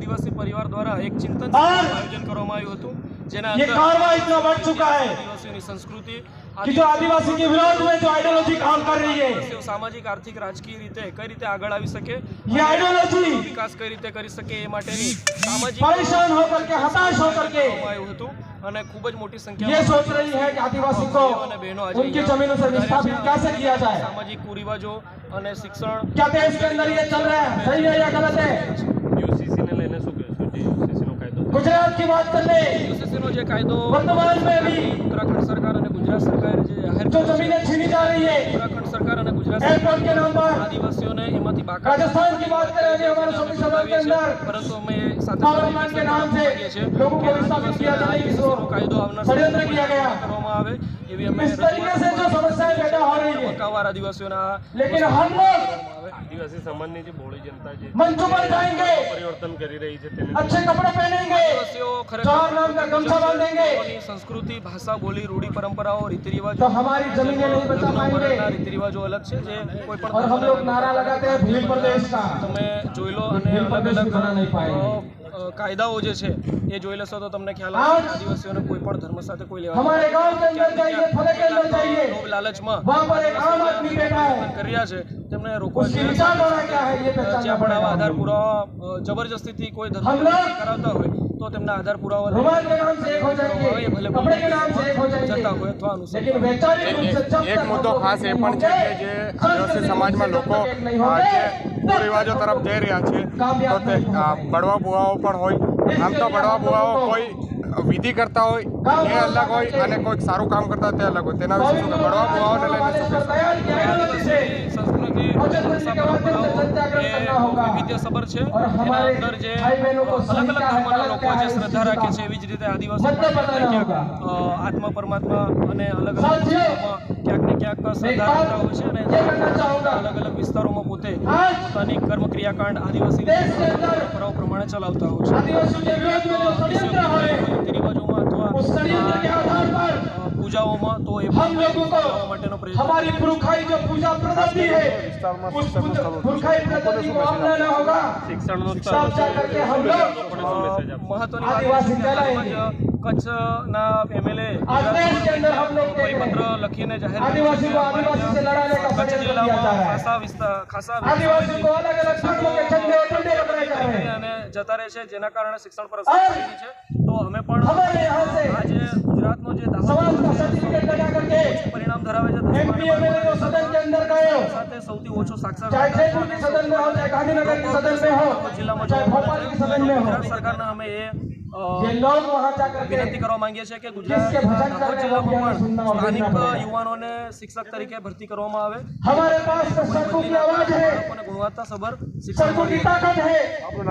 આદિવાસી પરિવાર દ્વારા એક ચિંતન और આયોજન કરવામાં આવ્યું હતું જેના ये અંદર कारवा इतना बढ़ चुका है આદિવાસીઓની સંસ્કૃતિ कि जो आदिवासी के विरोध में जो आइडियोलॉजी काम कर रही है આદિવાસીઓ સામાજિક આર્થિક રાજકીય રીતે કઈ રીતે આગળ આવી શકે ये आइडियोलॉजी વિકાસ કઈ રીતે કરી શકે એ માટેની સામાજિક परेशान होकर के हताश होकर के કરવામાં આવ્યું હતું અને ખૂબ જ મોટી ये સંખ્યામાં सोच रही है कि आदिवासी को અને બહેનો આજે उनकी અહીંયા जमीनों से विस्थापित कैसे किया जाए સામાજિક કુરિવાજો અને શિક્ષણ क्या देश के अंदर ये चल रहा है सही है या गलत है યુસીસી યુસીસી નો કાયદો गुजरात की बात कर ले UCC નો જે કાયદો वर्तमान में भी ઉત્તરાખંડ સરકાર અને ગુજરાત સરકારે જે જાહેર जो કર્યો છે, जमीनें छीनी जा रही है ઉત્તરાખંડ સરકાર અને ગુજરાત एयरपोर्ट के नाम पर આદિવાસીઓને એમાંથી બાકાત राजस्थान की बात करें अभी हमारे सोनी सभा के अंदर પરંતુ અમે સાથે पार्लियामेंट के नाम से लोगों को विस्थापित किया जाने की આદિવાસીઓનો કાયદો આવનાર षड्यंत्र किया गया કરવામાં આવે એવી અમે इस तरीके से जो समस्याएं पैदा हो रही है મકાવાર આદિવાસીઓના लेकिन हम लोग આદિવાસી સમાજની જે બહોળી જનતા છે मंचों पर जाएंगे પરિવર્તન કરી રહી છે તેને अच्छे कपड़े पहनेंगे આદિવાસીઓ चार नाम का गमछा बांधेंगे તેઓની સંસ્કૃતિ ભાષા બોલી રૂઢી પરંપરાઓ રીતિ तो રિવાજો हमारी जमीनें नहीं बचा पाएंगे રીતિ રિવાજો અલગ છે જે કોઈ પણ और हम लोग नारा लगाते हैं भील प्रदेश का તમે જોઈ લો અને ભીલ અલગ પ્રદેશ અલગ भी बना नहीं पाएंगे। અ, અ, કાયદાઓ જે છે એ જોઈ લેશો તો તમને ખ્યાલ આજ આવશે કે આદિવાસીઓને કોઈ પણ ધર્મ સાથે કોઈ લેવા हमारे गांव के अंदर जाइए फले के अंदर जाइए લોભ લાલચમાં वहाँ पर एक आम आदमी बैठा है કરી રહ્યા છે તેમને રોકવા उसकी જોઈએ विचारधारा क्या है ये पहचानना જ્યાં પણ આવા આધાર पड़ेगा પુરાવા અ, જબરજસ્તીથી કોઈ ધર્મ हम लोग કરાવતા હોય તો તેમના આધાર પુરાવા જતા હોય થવાનું એક મુદ્દો ખાસ એ પણ છે કે જે આદિવાસી સમાજમાં લોકો જે રિવાજો તરફ જઈ રહ્યા છે તો તે બળવા બુવાઓ પણ હોય. આમ તો બળવા બુવાઓ કોઈ વિધિ કરતા હોય એ અલગ હોય અને કોઈ સારું કામ કરતા તે અલગ હોય. તેના વિશે શું બળવા બુવાઓને લઈને શું સંસ્કૃતિ વિદ્યાસભર છે. અંદર જે અલગ અલગ ધર્મના લોકો જે શ્રદ્ધા રાખે છે એવી જ રીતે આદિવાસી ક્યાંક આત્મા પરમાત્મા અને અલગ અલગ ક્યાંક ને ક્યાંક શ્રદ્ધા રાખતા હોય છે અને અલગ અલગ વિસ્તારોમાં પોતે પોતાની કર્મક્રિયાકાંડ આદિવાસી પરંપરાઓ પ્રમાણે ચલાવતા હોય છે. રીતિરિવાજોમાં અથવા પૂજાઓમાં તો એ हम लोगों को કરવા માટેનો પ્રયત્ન हमारी पुरखाई जो पूजा पद्धति है उस पूजा- पुरखाई पद्धति को अपनाना होगा શિક્ષણનો સ્તર तब जा करके हम लोग લોકોને શું મેસેજ આપશો? મહત્વની વાત આદિવાસી એ છે કે કહેલાય. હાલમાં જ કચ્છના એમએલએ आज देश के अंदर हम लोग देख रहे પરિપત્ર हैं લખીને જાહેર आदिवासी को आदिवासी से लड़ाने का કચ્છ षड्यंत्र किया जा જિલ્લામાં रहा है ખાસા વિસ્તાર ખાસા आदिवासी को अलग अलग धर्मों के झंडे और डंडे पकड़े जा रहे हैं અને જતા રહે છે જેના કારણે શિક્ષણ પર અસર થઈ રહી છે તો અમે પણ हमारे यहाँ से આજે ગુજરાતનો જે પરિણામ ધરાવે છે? સૌથી ઓછો સાક્ષર જિલ્લામાં ગુજરાત સરકારના અમે એ વિનંતી કરવા માંગીએ છીએ કે ગુજરાત જિલ્લામાં પણ સ્થાનિક યુવાનોને શિક્ષક તરીકે ભરતી કરવામાં આવે. ગુણવત્તા સભર શિક્ષણ આપણું